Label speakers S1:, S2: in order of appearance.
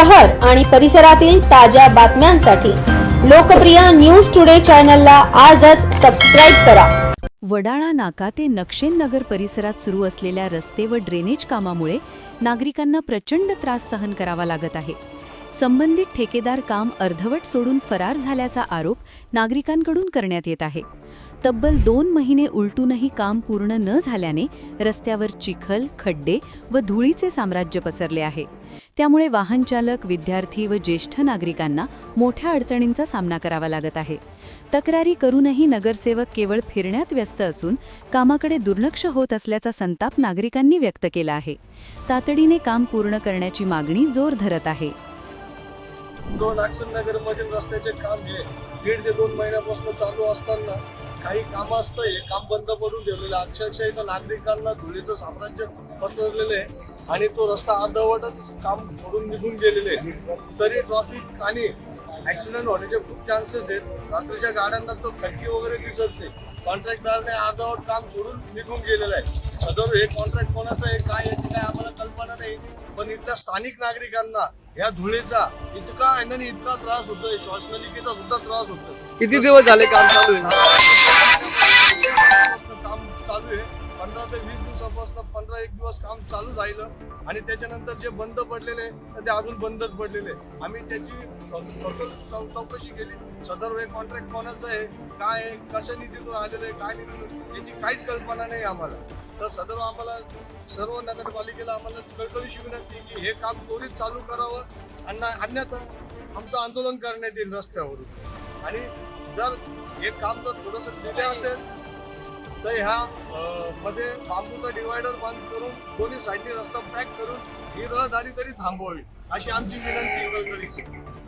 S1: शहर आणि परिसरातील ताज्या बातम्यांसाठी लोकप्रिय न्यूज टुडे चॅनलला आजच सबस्क्राईब करा.
S2: वडाळा नाका ते नक्षेन नगर परिसरात सुरू असलेल्या रस्ते व ड्रेनेज कामामुळे नागरिकांना प्रचंड त्रास सहन करावा लागत आहे. संबंधित ठेकेदार काम अर्धवट सोडून फरार झाल्याचा आरोप नागरिकांकडून करण्यात येत आहे. तब्बल दोन महिने उलटूनही काम पूर्ण न झाल्याने रस्त्यावर चिखल खड्डे व धुळीचे साम्राज्य पसरले आहे. त्यामुळे वाहनचालक विद्यार्थी व ज्येष्ठ नागरिकांना मोठ्या अडचणींचा सामना करावा लागत आहे. तक्रारी करूनही नगरसेवक केवळ फिरण्यात व्यस्त असून कामाकडे दुर्लक्ष होत असल्याचा संताप नागरिकांनी व्यक्त केला आहे. तातडीने काम पूर्ण करण्याची मागणी जोर धरत आहे.
S3: दोन अक्षर नगर मधील रस्त्याचे काम हे दीड ते दोन महिन्यापासून चालू असताना काही काम असतं हे काम बंद पडून ठेवलेलं. अक्षरशः इथं नागरिकांना धुळीचं साम्राज्य पसरलेलं आहे आणि तो रस्ता अर्धवटच काम सोडून निघून गेलेले आहे. तरी ट्रॉफिक आणि ऍक्सिडेंट होण्याचे खूप चान्सेस आहेत. रात्रीच्या गाड्यांना तो खडकी वगैरे दिसत नाही. कॉन्ट्रॅक्टदारने अर्धवट काम सोडून निघून गेलेलं आहे. अदर हे कॉन्ट्रॅक्ट कोणाचं आहे काय याची काय आम्हाला कल्पना नाही. पण इथल्या स्थानिक नागरिकांना या धुळीचा इतका आणि इतका त्रास होतोय श्वासनलिकेचा सुद्धा त्रास होतोय.
S4: किती दिवस झाले काम चालू आहे?
S3: काम चालू आहे. पंधरा ते वीस दिवसापासून पंधरा एक दिवस काम चालू राहिलं. आणि त्याच्यानंतर जे बंद पडलेले तर ते अजून बंदच पडलेले आम्ही त्याची चौकशी केली. सदर हे कॉन्ट्रॅक्ट कोणाचं आहे काय आहे कसं निधीतून आलेलं आहे काय निधीतून याची काहीच कल्पना नाही आम्हाला. तर सदर आम्हाला सर्व नगरपालिकेला आम्हाला कळकळीशी विनंती की हे काम त्वरित चालू करावं. आणि अन्यथा आमचं आंदोलन करण्यात येईल रस्त्यावरून. आणि जर हे काम जर थोडंसं दिले असेल तर ह्या मध्ये बांबूचा डिवायडर बंद करून दोन्ही साईडनी रस्ता पॅक करून ही रहदारी तरी थांबवावी अशी आमची विनंती